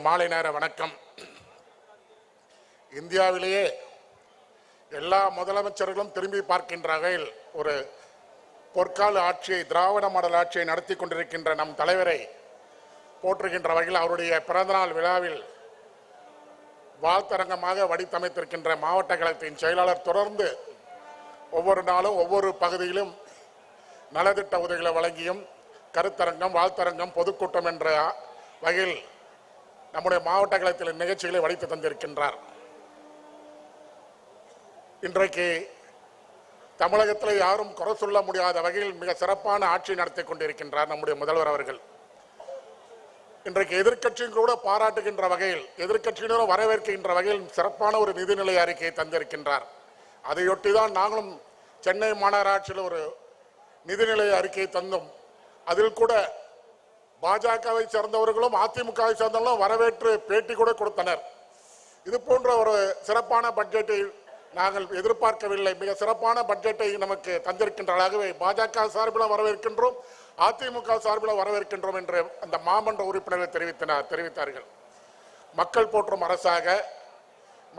மாலை நேர வணக்கம். இந்தியாவிலேயே எல்லா முதலமைச்சர்களும் திரும்பி பார்க்கின்ற வகையில் ஒரு பொற்கால ஆட்சியை திராவிட மாடல் ஆட்சியை நடத்தி கொண்டிருக்கின்ற நம் தலைவரை போற்றுகின்ற வகையில் அவருடைய பிறந்தநாள் விழாவில் வாழ்த்தரங்கமாக வடித்தமைத்திருக்கின்ற மாவட்ட கழகத்தின் செயலாளர் தொடர்ந்து ஒவ்வொரு நாளும் ஒவ்வொரு பகுதியிலும் நலத்திட்ட உதவிகளை வழங்கியும் கருத்தரங்கம் வாழ்த்தரங்கம் பொதுக்கூட்டம் என்ற வகையில் நம்முடைய மாவட்ட கழகத்தில் நிகழ்ச்சிகளை வடித்து தந்திருக்கின்றார். இன்றைக்கு தமிழகத்தில் யாரும் குறை சொல்ல முடியாத வகையில் மிக சிறப்பான ஆட்சி நடத்தி கொண்டிருக்கின்றார் நம்முடைய முதல்வர் அவர்கள். இன்றைக்கு எதிர்கட்சியும் கூட பாராட்டுகின்ற வகையில் எதிர்கட்சியினரும் வரவேற்கின்ற வகையில் சிறப்பான ஒரு நிதிநிலை அறிக்கையை தந்திருக்கின்றார். அதையொட்டி தான் நாங்களும் சென்னை மாநகராட்சியில் ஒரு நிதிநிலை அறிக்கையை தந்தோம். அதில் கூட பாஜகவை சேர்ந்தவர்களும் அதிமுகவை சேர்ந்தவர்களும் வரவேற்று பேட்டி கூட கொடுத்தனர். இது போன்ற ஒரு சிறப்பான பட்ஜெட்டை நாங்கள் எதிர்பார்க்கவில்லை. மிக சிறப்பான பட்ஜெட்டை நமக்கு தந்திருக்கின்றதாகவே பாஜக சார்பில் வரவேற்கின்றோம் அதிமுக சார்பில் வரவேற்கின்றோம் என்று அந்த மாமன்ற உறுப்பினர்கள் தெரிவித்தனர் தெரிவித்தார்கள். மக்கள் போற்றும் அரசாக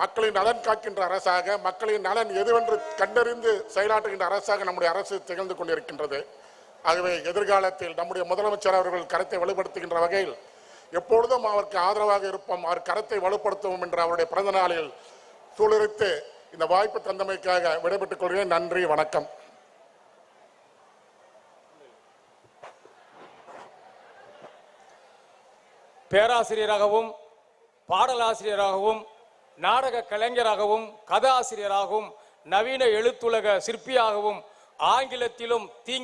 மக்களின் நலன் காக்கின்ற அரசாக மக்களின் நலன் எதுவென்று கண்டறிந்து செயலாற்றுகின்ற அரசாக நம்முடைய அரசு திகழ்ந்து கொண்டிருக்கின்றது. ஆகவே எதிர்காலத்தில் நம்முடைய முதலமைச்சர் அவர்கள் கருத்தை வலுப்படுத்துகின்ற வகையில் எப்பொழுதும் அவருக்கு ஆதரவாக இருப்போம். அவர் கருத்தை வலுப்படுத்துவோம் என்ற அவருடைய பிறந்த நாளில் சூழலித்து இந்த வாய்ப்பு தந்தமைக்காக விடைபெற்றுக் கொள்கிறேன். நன்றி வணக்கம். பேராசிரியராகவும் பாடலாசிரியராகவும் நாடக கலைஞராகவும் கதாசிரியராகவும் நவீன எழுத்துலக சிற்பியாகவும் ஆங்கிலத்திலும் தீங்கு